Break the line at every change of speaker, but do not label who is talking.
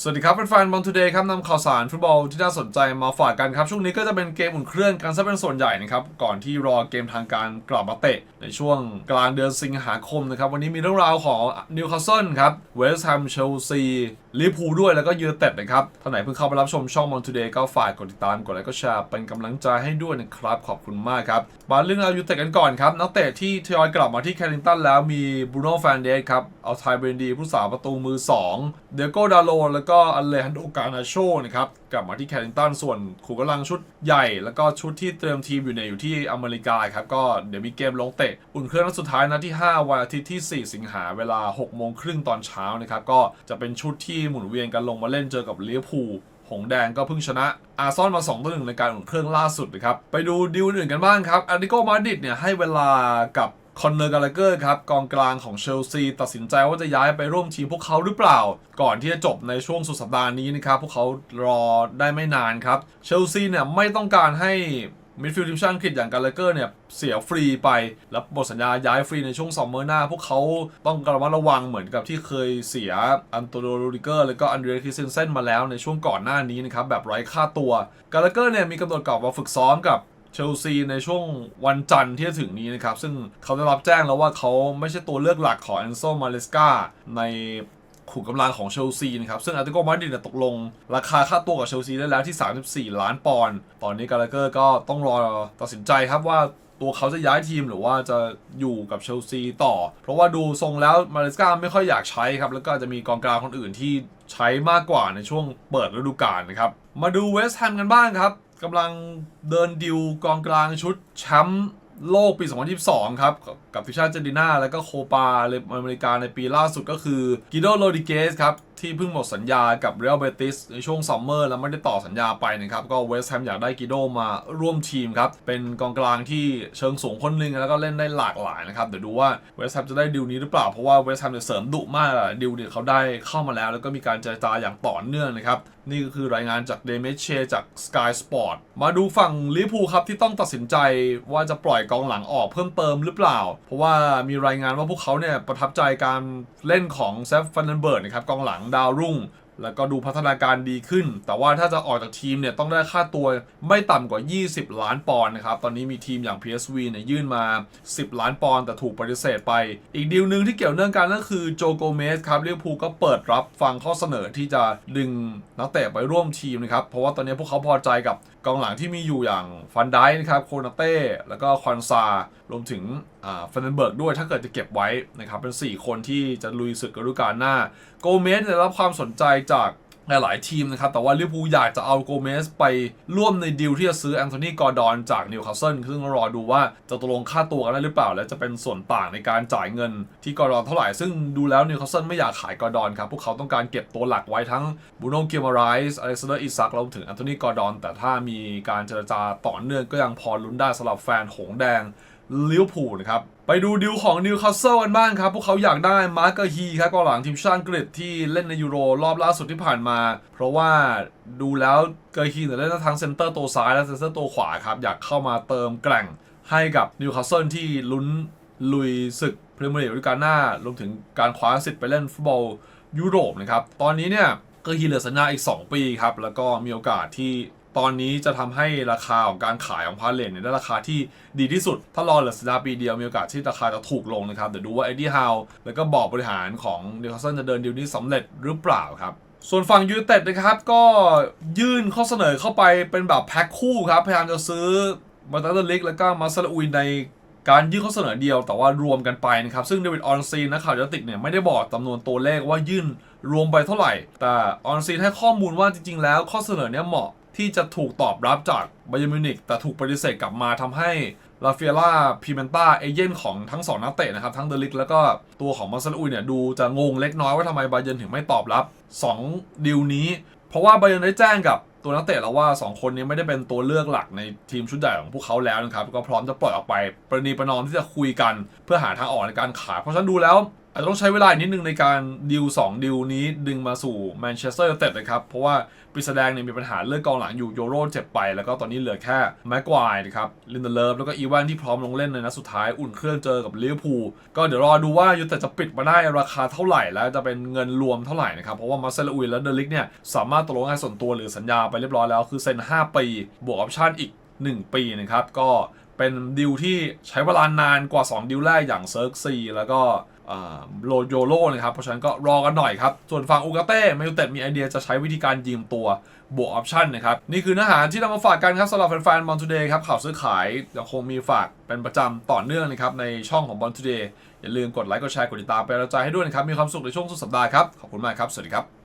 สวัสดีครับเป็นแฟนบอลทูเดย์ครับนำข่าวสารฟุตบอลที่น่าสนใจมาฝากกันครับ ช่วงนี้ก็จะเป็นเกมอุ่นเครื่องกันซะเป็นส่วนใหญ่นะครับ ก่อนที่รอเกมทางการกลับมาเตะ ในช่วงกลางเดือนสิงหาคมนะครับ วันนี้มีเรื่องราวของนิวคาสเซิลครับเวสต์แฮมเชลซีลิเวอร์พูลด้วยแล้วก็ยูไนเต็ดนะครับท่านไหนเพิ่งเข้ามารับชมช่องบอลทูเดย์ก็ฝากกดติดตามกดไลค์กดแชร์เป็นกำลังใจให้ด้วยนะครับขอบคุณมากครับมาเรื่องราวยูไนเต็ดกันก่อนครับนักเตะที่ทยอยกลับมาที่แคริงตันแล้วมีบรูโน่แฟนเดสครับเอาไทเบรนดีผู้สาประตูมือสองเดโกดาโลแล้วก็อเลฮันโดกานาโชนะครับกลับมาที่แคริงตันส่วนขู่กำลังชุดใหญ่ แล้วก็ชุดที่เตรียมทีมอยู่เนี่ยอยู่ที่อเมริกาครับก็เดี๋ยวมีเกมลงเตะอุ่นเครื่องนัดสุดท้ายนัดที่ 5 วันอาทิตย์ที่ 4 สิงหาเวลา6โมงครึ่งตอนเช้านะครับก็จะเป็นชุดที่หมุนเวียนกันลงมาเล่นเจอกับลิเวอร์พูหงแดงก็เพิ่งชนะอาร์ซอนมา2ต่อ1ในการอุ่นเครื่องล่าสุดนะครับ ไปดูดีลอื่นกันบ้างครับอาริโกมาดิดเนี่ยให้เวลากับ คอนเนอร์กาลเกอร์ครับกองกลางของเชลซีตัดสินใจว่าจะย้ายไปร่วมทีมพวกเขาหรือเปล่า ก่อนที่จะจบในช่วงสุดสัปดาห์นี้นะครับพวกเขารอได้ไม่นานครับเชลซีเนี่ยไม่ต้องการให้มิดฟิลด์ทีมชาติอังกฤษอย่างกาลเกอร์เนี่ย เสียฟรีไปแล้วหมดสัญญาย้ายฟรีในช่วงซัมเมอร์หน้า พวกเขาต้องระมัดระวังเหมือนกับที่เคยเสียอันโตโนโรดิเกอร์ แล้วก็อันเดรคิสเซนเซนมาแล้วในช่วงก่อนหน้านี้นะครับ แบบไร้ค่าตัวกาลเกอร์เนี่ยมีกำหนดกลับมาฝึกซ้อมกับ ชลซีในช่วงวันจันทร์ที่จะถึงนี้นะครับ ซึ่งเขาได้รับแจ้งแล้วว่าเขาไม่ใช่ตัวเลือกหลักของแอนโซมาเลสกาในขุมกำลังของเชลซีนะครับ ซึ่งอาร์ติโกมาดริดเนตกลง ราคาค่าตัวกับเชลซีได้แล้วที่ 34 ล้านปอนด์ตอนนี้กาลาเกอร์ก็ต้องรอตัดสินใจครับว่าตัวเขาจะย้ายทีมหรือว่าจะอยู่กับเชลซีต่อ เพราะว่าดูทรงแล้วมาเลสกาไม่ค่อยอยากใช้ครับ แล้วก็จะมีกองกลางคนอื่นที่ใช้มากกว่าในช่วงเปิดฤดูกาลนะครับ มาดูเวสต์แฮมกันบ้างครับ กำลังเดินดิวกองกลางชุดแชมป์โลกปี 2022 ครับ กับฟิชชั่นเจนดินาแล้วก็โคปาเลอเมริกาในปีล่าสุดก็คือกิโดโรดิเกสครับ ที่เพิ่งหมดสัญญากับเรอัลเบติสในช่วงซัมเมอร์แล้วไม่ได้ต่อสัญญาไปนะครับ ก็เวสต์แฮมอยากได้กิโดมาร่วมทีมครับ เป็นกองกลางที่เชิงสูงคนหนึ่งแล้วก็เล่นได้หลากหลายนะครับ เดี๋ยวดูว่าเวสต์แฮมจะได้ดิวนี้หรือเปล่า เพราะว่าเวสต์แฮมเนี่ยเสริมดุมากอะดิวเนี่ยเขาได้เข้ามาแล้ว แล้วก็มีการเจรจาอย่างต่อเนื่องนะครับนี่ก็คือรายงานจากเดเมเชจาก Sky Sport มาดูฝั่งลิเวอร์พูครับที่ต้องตัดสินใจว่าจะปล่อยกองหลังออกเพิ่มเติมหรือเปล่า เพราะว่ามีรายงานว่าพวกเขาเนี่ยประทับใจการเล่นของเซฟฟันเดนเบิร์กนะครับกองหลังดาวรุ่ง แล้วก็ดูพัฒนาการดีขึ้น แต่ว่าถ้าจะออกจากทีมเนี่ยต้องได้ค่าตัวไม่ต่ำกว่า 20 ล้านปอนด์นะครับ ตอนนี้มีทีมอย่าง PSV เนี่ยยื่นมา 10 ล้านปอนด์แต่ถูกปฏิเสธไป อีกดีลหนึ่งที่เกี่ยวเนื่องกันก็คือโจโกเมสครับเรียกพูก็เปิดรับฟังข้อเสนอที่จะดึงนักเตะไปร่วมทีมนะครับ เพราะว่าตอนนี้พวกเขาพอใจกับกองหลังที่มีอยู่อย่างฟันไดนะครับโคนาเต้แล้วก็คอนซารวมถึงอ่าฟันเดนเบิร์กด้วยถ้าเกิดจะเก็บไว้นะครับเป็น 4 คนที่จะลุยศึกฤดูกาลหน้า โกเมสได้รับความสนใจจากหลายๆทีมนะครับ แต่ว่าลิเวอร์พูลอยากจะเอาโกเมสไปร่วมในดีลที่จะซื้อแอนโทนีกอร์ดอนจากนิวคาสเซิลซึ่งรอดูว่าจะตกลงค่าตัวกันได้หรือเปล่า และจะเป็นส่วนต่างในการจ่ายเงินที่กอร์ดอนเท่าไหร่ ซึ่งดูแล้วนิวคาสเซิลไม่อยากขายกอร์ดอนครับ พวกเขาต้องการเก็บตัวหลักไว้ทั้งบูโน่เกียร์ไรส์อเล็กซานเดอร์อิซักรวมถึงแอนโทนีกอร์ดอนแต่ถ้ามีการเจรจาต่อเนื่องก็ยังพอลุ้นได้สำหรับแฟนหงแดง ลิเวอร์พูลนะครับ ไปดูดิวของนิวคาสเซิลกันบ้างครับ พวกเขาอยากได้มาร์กเกอร์ฮีครับกองหลังทีมชาติอังกฤษที่เล่นในยูโรรอบล่าสุดที่ผ่านมา เพราะว่าดูแล้วเกอร์ฮีเนี่ยเล่นทั้งเซนเตอร์ตัวซ้ายและเซนเตอร์ตัวขวาครับ อยากเข้ามาเติมแกร่งให้กับนิวคาสเซิลที่ลุ้นลุยศึกพรีเมียร์ลีกฤดูกาลหน้ารวมถึงการคว้าสิทธิ์ไปเล่นฟุตบอลยุโรปนะครับตอนนี้เนี่ยเกอร์ฮีเหลือสัญญาอีก 2 ปีครับแล้วก็มีโอกาสที่ ตอนนี้จะทำให้ราคาของการขายของพาเลนเนี่ยได้ราคาที่ดีที่สุด ถ้ารอเหลือสัญญาปีเดียวมีโอกาสที่ราคาจะถูกลงนะครับ เดี๋ยวดูว่าเอ็ดดี้ฮาวแล้วก็บอร์ดบริหารของนิวคาสเซิลจะเดินดีลนี้สำเร็จหรือเปล่าครับส่วนฝั่งยูเต็ดนะครับ ก็ยื่นข้อเสนอเข้าไปเป็นแบบแพ็คคู่ครับ พยายามจะซื้อมาตันเดอร์ลิกแล้วก็มาซาลอุยในการยื่นข้อเสนอเดียวแต่ว่ารวมกันไปนะครับ ซึ่งเดวิดออนซีนนักข่าวยัติกเนี่ยไม่ได้บอกจำนวนตัวเลขว่ายื่นรวมไปเท่าไหร่ แต่ออนซีนให้ข้อมูลว่าจริงๆแล้วข้อเสนอเนี่ยเหมาะ ที่จะถูกตอบรับจากไบเยร์มิวนิกแต่ถูกปฏิเสธกลับมาทำให้ลาเฟียร่าพิเมนตาเอเย่นของทั้งสองนักเตะนะครับ ทั้งเดลิกแล้วก็ตัวของมาซาลอุยเนี่ย ดูจะงงเล็กน้อยว่าทำไมไบเยร์นถึงไม่ตอบรับ 2 ดีลนี้ เพราะว่าไบเยร์นได้แจ้งกับตัวนักเตะแล้วว่า 2 คนนี้ไม่ได้เป็นตัวเลือกหลักในทีมชุดใหญ่ของพวกเขาแล้วนะครับ ก็พร้อมจะปล่อยออกไป ประนีประนอมที่จะคุยกัน เพื่อหาทางออกในการขายเพราะฉันดูแล้ว อาจจะต้องใช้เวลาอีกนิดนึงในการดิว2ดิวนี้ดึงมาสู่แมนเชสเตอร์ยูไนเต็ดนะครับ เพราะว่าปริสแดงเนี่ยมีปัญหาเรื่องกองหลังอยู่โยโรเจ็บไป แล้วก็ตอนนี้เหลือแค่แม็กควายนะครับลินเดเลฟแล้วก็อีวานที่พร้อมลงเล่นในนัดสุดท้ายอุ่นเครื่องเจอกับลิเวอร์พูลก็เดี๋ยวรอดูว่ายูไนเต็ดจะปิดมาได้ราคาเท่าไหร่ แล้วจะเป็นเงินรวมเท่าไหร่นะครับ เพราะว่ามาเซลอุยและเดลิกเนี่ยสามารถตกลงงานส่วนตัวหรือสัญญาไปเรียบร้อยแล้วคือเซ็น5ปีบวกออปชั่นอีก 1 ปีนะครับก็ เป็นดิวที่ใช้เวลานานกว่า 2 ดิวแรกอย่างเซิร์กซีแล้วก็โลโยโลนะครับ เพราะฉะนั้นก็รอกันหน่อยครับ ส่วนฝั่งอูกาเต้แมยูเต็ดมีไอเดียจะใช้วิธีการยืมตัวบวกออปชั่นนะครับ นี่คือเนื้อหาที่นำมาฝากกันครับสำหรับแฟนๆบอลทูเดย์ครับ ข่าวซื้อขายยังคงมีฝากเป็นประจำต่อเนื่องนะครับ ในช่องของบอลทูเดย์อย่าลืมกดไลค์กดแชร์กดติดตามเป็นกำลังใจให้ด้วยนะครับ มีความสุขในช่วงสุดสัปดาห์ครับ ขอบคุณมากครับ สวัสดีครับ